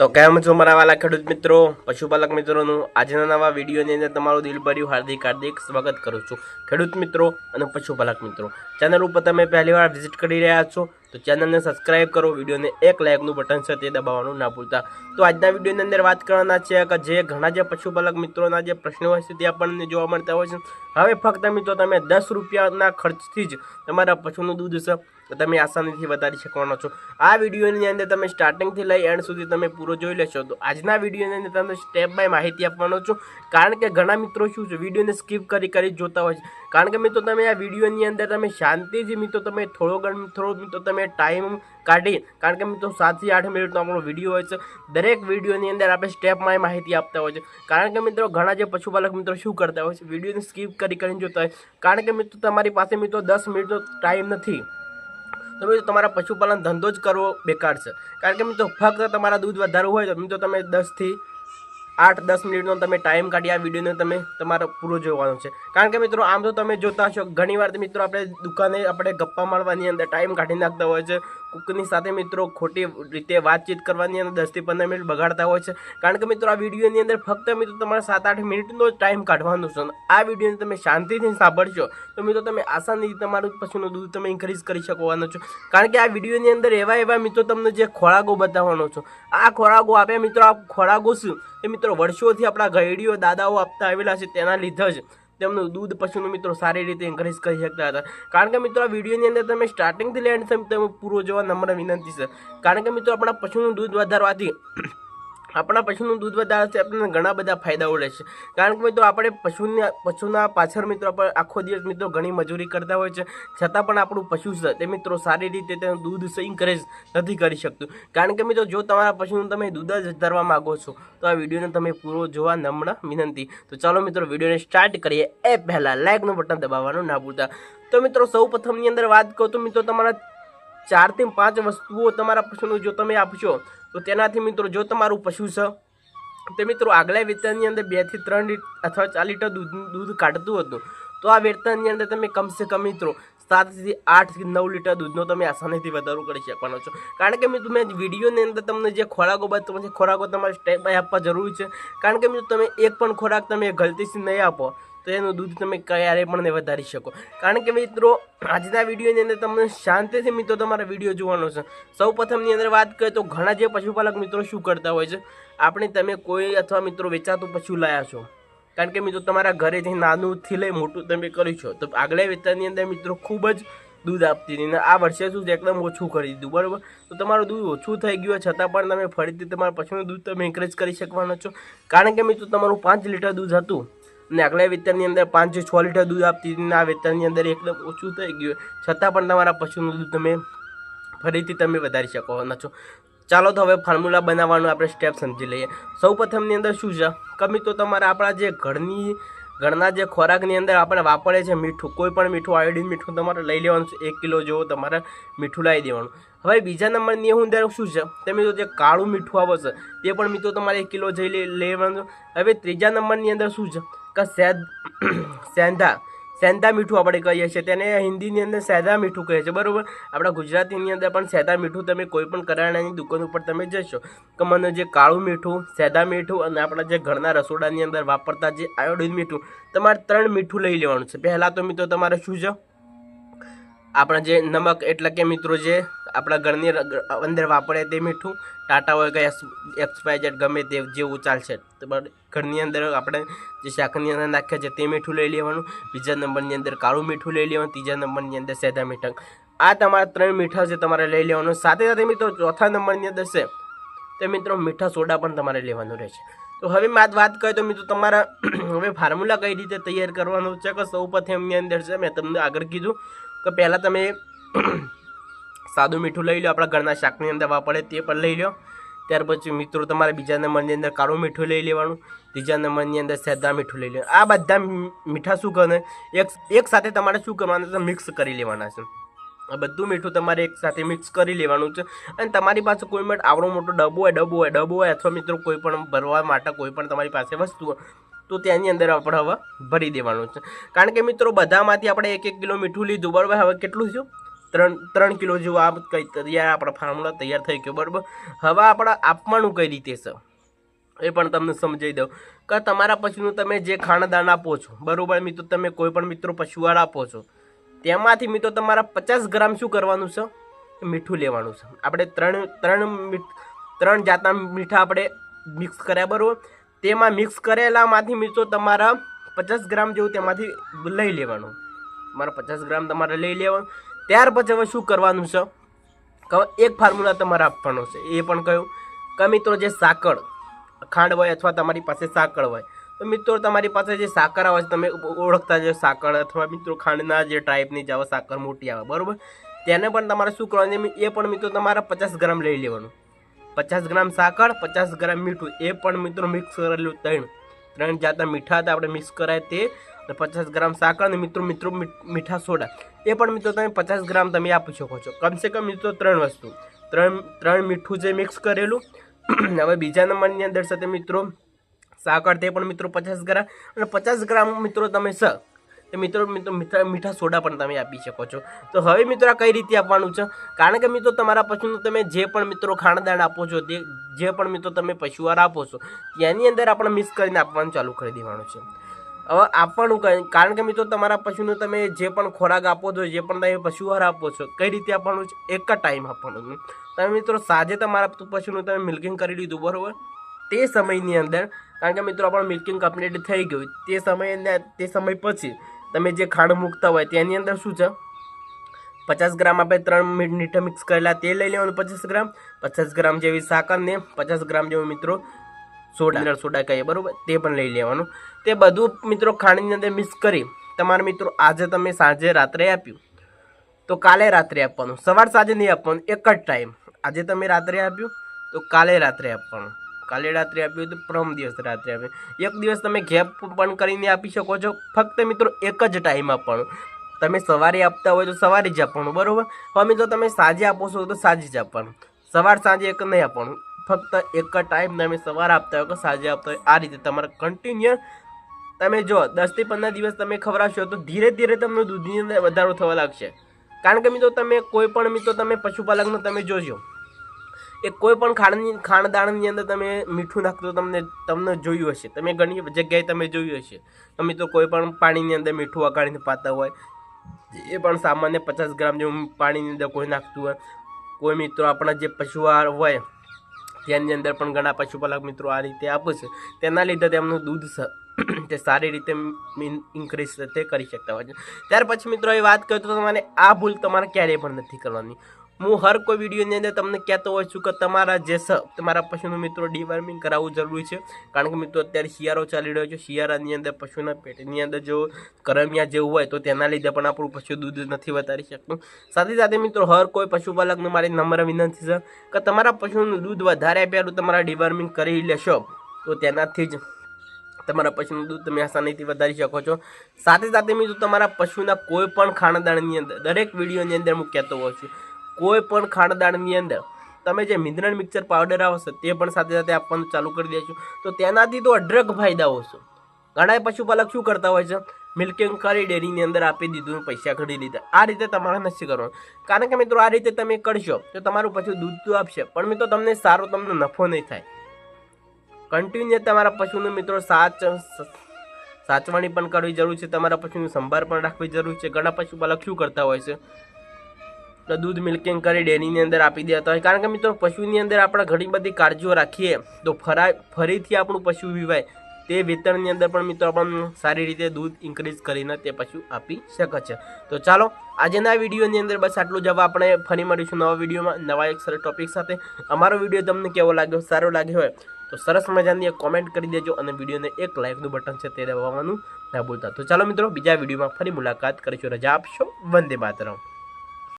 તો કેમ છો મારા વાલા ખેડૂત મિત્રો? પશુપાલક મિત્રોનું, આજના નવા વિડીયોની અંદર તમારું દિલભર્યું હાર્દિક હાર્દિક સ્વાગત કરું છું. ખેડૂત મિત્રો અને પશુપાલક મિત્રો, ચેનલ ઉપર તમે પહેલી વાર વિઝિટ કરી રહ્યા છો, તો ચેનલને સબસ્ક્રાઇબ કરો, વિડીયોને એક લાઇકનું બટન છે તે દબાવવાનું ના ભૂલતા. તો આજના વિડીયોની અંદર વાત કરવાના છે કે જે ઘણા જે પશુપાલક મિત્રોના જે પ્રશ્નો હોય છે તે આપણને જોવા મળતા હોય છે. હવે ફક્ત મિત્રો તમે દસ રૂપિયાના ખર્ચથી જ તમારા પશુનું દૂધ છે તો તમે આસાનીથી વધારી શકવાનો છો. આ વિડીયોની અંદર તમે સ્ટાર્ટિંગથી લઈ એન્ડ સુધી તમે પૂરો જોઈ લેશો. તો આજના વિડીયોની અંદર તમને સ્ટેપ બાય માહિતી આપવાનો છું. કારણ કે ઘણા મિત્રો શું છે, વિડીયોને સ્કીપ કરી કરી જોતા હોય છે. કારણ કે મિત્રો તમે આ વિડીયોની અંદર તમે શાંતિથી મિત્રો તમે થોડો ઘણો થોડો મિત્રો તમે ટાઈમ કાઢી, કારણ કે મિત્રો સાતથી આઠ મિનિટનો આપણો વીડિયો હોય છે. દરેક વિડીયોની અંદર આપણે સ્ટેપમાં માહિતી આપતા હોય છે. કારણ કે મિત્રો ઘણા જે પશુપાલક મિત્રો શું કરતા હોય છે, વિડીયોને સ્કીપ કરી કરીને જોતા હોય કારણ કે મિત્રો તમારી પાસે મિત્રો દસ મિનિટનો ટાઈમ નથી. તો મિત્રો તમારા પશુપાલન ધંધો જ કરવો બેકાર છે. કારણ કે મિત્રો ફક્ત તમારા દૂધ વધારવું હોય તો મિત્રો તમે દસથી આઠ, દસ મિનિટનો તમે ટાઈમ કાઢી આ વિડીયોને તમે તમારો પૂરો જોવાનો છે. કારણ કે મિત્રો આમ તો તમે જોતા છો ઘણી વાર મિત્રો આપણે દુકાને આપણે ગપ્પા મારવાની અંદર ટાઈમ કાઢી નાખતા હોય છે. કુકની સાથે મિત્રો ખોટી રીતે વાતચીત કરવાની અંદર દસથી પંદર મિનિટ બગાડતા હોય છે. કારણ કે મિત્રો, આ વિડીયોની અંદર ફક્ત મિત્રો તમારે સાત આઠ મિનિટનો ટાઈમ કાઢવાનો છે આ વિડીયોને તમે શાંતિથી સાંભળશો તો મિત્રો, તમે આસાનીથી તમારું પશુનું દૂધ તમે ઇન્ક્રીઝ કરી શકવાનો છો. કારણ કે આ વિડીયોની અંદર એવા એવા મિત્રો તમને જે ખોરાકો બતાવવાનો છો. આ ખોરાકો આપ્યા મિત્રો, આ ખોરાકો શું? એ મિત્રો, વર્ષોથી આપણા ઘરડીઓ દાદાઓ આપતા આવેલા છે, તેના લીધે જ. તેમનું દૂધ પશુનું મિત્રો સારી રીતે એન્કરેજ કરી શકતા હતા. કારણ કે મિત્રો, આ વિડીયોની અંદર તમે સ્ટાર્ટિંગથી લેન્ડ તમે પૂરો જોવા નમ્ર વિનંતી છે. કારણ કે મિત્રો, આપણા પશુનું દૂધ વધારવાથી આપણા પશુનું દૂધ વધારવાથી આપણને ઘણા બધા ફાયદાઓ રહેશે. કારણ કે મિત્રો, આપણે પશુના પશુના પાછળ મિત્રો, આપણે આખો દિવસ મિત્રો ઘણી મજૂરી કરતા હોય છે. છતાં પણ આપણું પશુ છે, તે મિત્રો સારી રીતે તેનું દૂધ ઇન્કરેજ નથી કરી શકતું. કારણ કે મિત્રો, જો તમારા પશુનું તમે દૂધ જ ધરવા માગો છો, તો આ વિડીયોને તમે પૂરો જોવા નમ્ર વિનંતી. તો ચાલો મિત્રો, વિડીયોને સ્ટાર્ટ કરીએ. એ પહેલાં લાઇકનું બટન દબાવવાનું ના ભૂલતા. તો મિત્રો સૌ પ્રથમની અંદર વાત કહું તો મિત્રો, તમારા ચારથી પાંચ વસ્તુઓ તમારા પશુનું જો તમે આપશો, તો તેનાથી મિત્રો જો તમારું પશુ છે, તે મિત્રો આગલા વેતનની અંદર બેથી ત્રણ લીટર અથવા ચાર લીટર દૂધ દૂધ કાઢતું હતું, તો આ વેતનની અંદર તમે કમસે કમ મિત્રો સાતથી આઠ નવ લીટર દૂધનો તમે આસાનીથી વધારો કરી શકવાનો છો. કારણ કે મિત્રો મેં વિડીયોની અંદર તમને જે ખોરાકો બાદ છે ખોરાકો તમારે સ્ટેપ બાય આપવા જરૂરી છે, કારણ કે મિત્રો તમે એક પણ ખોરાક તમે ગલતીથી નહીં આપો તો એનું દૂધ તમે ક્યારે પણ વધારી શકો. કારણ કે મિત્રો, આજના વિડીયોની અંદર તમને શાંતિથી મિત્રો તમારા વીડિયો જોવાનો છે. સૌ પ્રથમની અંદર વાત કરીએ તો ઘણા જે પશુપાલક મિત્રો શું કરતા હોય છે? આપણે તમે કોઈ અથવા મિત્રો વેચાતું પશુ લાયા છો? કારણ કે મિત્રો, તમારા ઘરેથી નાનુંથી લઈ મોટું તમે કર્યું છો, તો આગલા વેચાણની અંદર મિત્રો ખૂબ જ દૂધ આપતી હતી. આ વર્ષે શું એકદમ ઓછું કરી દીધું, બરાબર? તો તમારું દૂધ ઓછું થઈ ગયું છતાં પણ તમે ફરીથી તમારા પશુનું દૂધ તમે એન્કરેજ કરી શકવાનો છો. કારણ કે મિત્રો, તમારું પાંચ લીટર દૂધ હતું. અને આગલા વેતનની અંદર પાંચથી છ લીટર દૂધ આપતી હતી આ વેતનની અંદર એકદમ ઓછું થઈ ગયું છતાં પણ તમારા પશુનું દૂધ તમે ફરીથી તમે વધારી શકો છો ચાલો તો હવે ફોર્મ્યુલા બનાવવાનું આપણે સ્ટેપ સમજી લઈએ. સૌ પ્રથમની અંદર શું છે? કમી તો તમારા આપણા જે ઘરની ઘરના જે ખોરાકની અંદર આપણે વાપરે છે મીઠું, કોઈ પણ મીઠું આયોડિન મીઠું તમારે લઈ લેવાનું છે. એક કિલો જેવું તમારે મીઠું લાવી દેવાનું. હવે બીજા નંબરની હું અંદર શું છે? તે મિત્રો જે કાળું મીઠું આવે છે, તે પણ મિત્રો તમારે એક કિલો જઈ લેવાનું હવે ત્રીજા નંબરની અંદર શું છે? કે સેદ, સેંધા. સેંધા મીઠું આપણે કહીએ છીએ. તેને હિન્દીની અંદર સેદા મીઠું કહે છે. બરાબર? આપણા ગુજરાતીની અંદર પણ સેદા મીઠું તમે કોઈ પણ કરિયાણાની દુકાન ઉપર તમે જશો કે મને જે કાળું મીઠું, સેદા મીઠું અને આપણા જે ઘરના રસોડાની અંદર વાપરતા જે આયોડિન મીઠું, તમારે ત્રણ મીઠું લઈ લેવાનું છે. પહેલાં તો મિત્રો તમારે શું છે? આપણા જે નમક એટલે કે મિત્રો જે આપણા ઘરની અંદર વાપરે તે મીઠું ટાટા હોય કે એક્સપાયઝેડ ગમે તે જેવું ચાલશે. ઘરની અંદર આપણે જે શાકની અંદર નાખીએ છીએ તે મીઠું લઈ લેવાનું, બીજા નંબરની અંદર કાળું મીઠું લઈ લેવાનું, ત્રીજા નંબરની અંદર સેદા મીઠા. આ તમારા ત્રણ મીઠા છે તમારે લઈ લેવાનું, સાથે સાથે મિત્રો ચોથા નંબરની અંદર છે, તે મિત્રો મીઠા સોડા પણ તમારે લેવાનું રહેશે. તો હવે માત વાત કરીએ તો મિત્રો તમારા, હવે ફોર્મ્યુલા કઈ રીતે તૈયાર કરવાનું છે? કે સૌ પ્રથમની અંદર છે, મેં તમને આગળ કીધું કે પહેલાં તમે સાદું મીઠું લઈ લો, આપણા ઘરના શાકની અંદર વાપરે તે પણ લઈ લો. ત્યાર પછી મિત્રો, તમારે બીજા નંબરની અંદર કાળું મીઠું લઈ લેવાનું, ત્રીજા નંબરની અંદર સેદા મીઠું લઈ લેવાનું. આ બધા મીઠા શું કરે એક એક સાથે તમારે શું કરવાનું છે? મિક્સ કરી લેવાના છે. આ બધું મીઠું તમારે એક સાથે મિક્સ કરી લેવાનું છે. અને તમારી પાસે કોઈ પણ આવડો મોટો ડબ્બો હોય ડબ્બો હોય ડબ્બો હોય અથવા મિત્રો કોઈ પણ ભરવા માટે કોઈ પણ તમારી પાસે વસ્તુ તો તેની અંદર આપણે હવે ભરી દેવાનું છે. કારણ કે મિત્રો, બધામાંથી આપણે એક એક કિલો મીઠું લીધું, બરાબર? હવે કેટલું થયું? ત્રણ ત્રણ કિલો જેવું આ કઈ તૈયાર, આપણા ફાર્મુલા તૈયાર થઈ ગયો, બરાબર? હવે આપણે આપવાનું કઈ રીતે છે? એ પણ તમને સમજાવી દઉં. કે તમારા પશુનું તમે જે ખાણદાન આપો છો, બરાબર મિત્રો? તમે કોઈ પણ મિત્રો પશુઆહાર આપો છો, તેમાંથી મિત્રો તમારા પચાસ ગ્રામ શું કરવાનું છે? મીઠું લેવાનું છે. આપણે ત્રણ ત્રણ ત્રણ જાતના મીઠા આપણે મિક્સ કર્યા, બરાબર? તેમાં મિક્સ કરેલામાંથી મિત્રો તમારા પચાસ ગ્રામ જેવું તેમાંથી લઈ લેવાનું. તમારે પચાસ ગ્રામ તમારે લઈ લેવાનું. ત્યાર પછી હવે શું કરવાનું છે? એક ફોર્મ્યુલા તમારે આપવાનો છે. એ પણ કહ્યું કે મિત્રો જે સાકર, ખાંડ હોય અથવા તમારી પાસે સાકર હોય. તો મિત્રો તમારી પાસે જે સાકર આવે છે, તમે ઓળખતા જે સાકર અથવા મિત્રો ખાંડના જે ટાઈપની જે આવે સાકર મોટી આવે, બરાબર? તેને પણ તમારે શું કરવાનું એ પણ મિત્રો તમારે પચાસ ગ્રામ લઈ લેવાનું. પચાસ ગ્રામ સાકર, પચાસ ગ્રામ મીઠું. એ પણ મિત્રો મિક્સ કરેલું ત્રણ ત્રણ જાતના મીઠા હતા, આપણે મિક્સ કરાય તે. અને પચાસ ગ્રામ સાકર અને મિત્રો મિત્રો મીઠા સોડા. એ પણ મિત્રો તમે પચાસ ગ્રામ તમે આપી શકો છો. કમસે કમ મિત્રો ત્રણ વસ્તુ. ત્રણ ત્રણ મીઠું જે મિક્સ કરેલું. હવે બીજા નંબરની અંદર સાથે મિત્રો, સાકર તે પણ મિત્રો પચાસ ગ્રામ અને પચાસ ગ્રામ મિત્રો તમે સ તે મિત્રો મિત્રો મીઠા મીઠા સોડા પણ તમે આપી શકો છો. તો હવે મિત્રો કઈ રીતે આપવાનું છે? કારણ કે મિત્રો, તમારા પશુનું તમે જે પણ મિત્રો ખાણદાણ આપો છો, તે, જે પણ મિત્રો તમે પશુઆહાર આપો છો, તેની અંદર આપણે મિક્સ કરીને આપવાનું ચાલુ કરી દેવાનું છે. હવે આપવાનું કારણ કે મિત્રો, તમારા પશુને તમે જે પણ ખોરાક આપો છો, જે પણ તમે પશુઆહાર આપો છો, કઈ રીતે આપવાનું છે? એક જ ટાઈમ આપવાનું છે. તમે મિત્રો, સાંજે તમારા પશુનું તમે મિલ્કિંગ કરી લીધું, બરાબર? તે સમયની અંદર, કારણ કે મિત્રો, આપણું મિલ્કિંગ કમ્પ્લીટ થઈ ગયું, તે સમયે તે સમય પછી તમે જે ખાંડ મૂકતા હોય તેની અંદર શું છે? પચાસ ગ્રામ આપણે ત્રણ મીઠા મિક્સ કરેલા તેલ લઈ લેવાનું પચાસ ગ્રામ. પચાસ ગ્રામ જેવી સાકર ને પચાસ ગ્રામ જેવું મિત્રો સોડા. સોડા. કહીએ બરાબર? તે પણ લઈ લેવાનું. તે બધું મિત્રો ખાંડની અંદર મિક્સ કરી તમારા મિત્રો આજે તમે સાંજે રાત્રે આપ્યું. તો કાલે રાત્રે આપવાનું. સવાર સાંજે નહીં આપવાનું. એક જ ટાઈમ આજે તમે રાત્રે આપ્યું તો કાલે રાત્રે આપવાનું. કાલે રાત્રે આપ્યું તો પ્રમ દિવસ રાત્રે આપ્યું એક દિવસ તમે ગેપ પણ કરીને આપી શકો છો. ફક્ત મિત્રો એક જ ટાઈમ આપવાનું. તમે સવારે આપતા હોય તો સવારે જ આપવાનું, બરાબર? હવે મિત્રો તમે સાંજે આપો છો તો સાંજે જ આપવાનું. સવાર સાંજે એક નહીં આપવાનું. ફક્ત એક જ ટાઈમ તમે સવારે આપતા હોય કે સાંજે આપતા હોય. આ રીતે તમારે કન્ટિન્યુ તમે જો દસથી પંદર દિવસ તમે ખવડાવશો તો ધીરે ધીરે તમને દૂધની અંદર વધારો થવા લાગશે. કારણ કે મિત્રો તમે કોઈ પણ મિત્રો તમે પશુપાલકનો તમે જોજો. એ કોઈ પણ ખાંડની ખાણદાણની અંદર તમે મીઠું નાખતો તમને તમને જોયું હશે. તમે ઘણી જગ્યાએ તમે જોયું હશે. તમે તો કોઈ પણ પાણીની અંદર મીઠું વગાડીને પાતા હોય, એ પણ સામાન્ય પચાસ ગ્રામ જેવું પાણીની અંદર કોઈ નાખતું હોય. કોઈ મિત્રો આપણા જે પશુઆહાર હોય તેની અંદર પણ ઘણા પશુપાલક મિત્રો આ રીતે આપે છે. તેના લીધે તેમનું દૂધ તે સારી રીતે ઇન્ક્રીઝ તે કરી શકતા હોય છે. ત્યાર પછી મિત્રો એ વાત કરું તો તમારે આ ભૂલ તમારે ક્યારેય પણ નથી કરવાની. હું હર કોઈ વિડીયોની અંદર તમને કહેતો હોઉં છું કે તમારા જે તમારા પશુનું મિત્રો ડીવર્મિંગ કરાવવું જરૂરી છે. કારણ કે મિત્રો અત્યારે શિયાળો ચાલી રહ્યો છે. શિયાળાની અંદર પશુના પેટની અંદર જો કરમિયા જેવું હોય તો તેના લીધે પણ આપણું પશુ દૂધ નથી વધારી શકતું. સાથે સાથે મિત્રો હર કોઈ પશુપાલકને મારી નમ્ર વિનંતી છે કે તમારા પશુનું દૂધ વધારે પહેલું તમારા ડિવર્મિંગ કરી લેશો તો તેનાથી જ તમારા પશુનું દૂધ તમે આસાનીથી વધારી શકો છો. સાથે સાથે મિત્રો તમારા પશુના કોઈ પણ ખાણદાણની અંદર, દરેક વિડીયોની અંદર હું કહેતો હોઉં છું કોઈ પણ ખાણદાણની અંદર તમે જે મિનરલ મિક્સર પાવડર આવશે તે પણ સાથે સાથે આપવાનું ચાલુ કરી દેજો. તો તેનાથી તો અઢળક ફાયદાઓ છે. ઘણા પશુપાલક શું કરતા હોય છે? મિલ્કિંગ કરી ડેરીની અંદર આપી દીધું, પૈસા ઘડી લીધા. આ રીતે તમારે નથી કરવાનું. કારણ કે મિત્રો, આ રીતે તમે કરશો, તો તમારું પશુ દૂધ તો આપશે. પણ મિત્રો, તમને સારો તમને નફો નહીં થાય. કન્ટિન્યુ તમારા પશુનું મિત્રો સાચ, સાચવણી પણ કરવી જરૂર છે. તમારા પશુની સંભાળ પણ રાખવી જરૂર છે. ઘણા પશુપાલક શું કરતા હોય છે? તો દૂધ મિલ્કિંગ કરી ડેરીની અંદર આપી દેતા હોય. કારણ કે મિત્રો, પશુની અંદર આપણે ઘણી બધી કાળજીઓ રાખીએ, તો ફરા ફરીથી આપણું પશુ વિવાય. તે વેતનની અંદર પણ મિત્રો આપણને સારી રીતે દૂધ ઇન્ક્રીઝ કરીને તે પશુ આપી શકે છે. તો ચાલો, આજના વિડીયોની અંદર બસ આટલું જ. આપણે ફરી મળીશું નવા વિડીયોમાં નવા એક સરસ ટોપિક સાથે. અમારો વીડિયો તમને કેવો લાગ્યો? સારો લાગ્યો હોય, તો સરસ મજાની એક કોમેન્ટ કરી દેજો અને વિડીયોને એક લાઇકનું બટન છે તે દબાવવાનું ના ભૂલતા. તો ચાલો મિત્રો, બીજા વિડીયોમાં ફરી મુલાકાત કરીશું. રજા આપશો. વંદે માતરમ.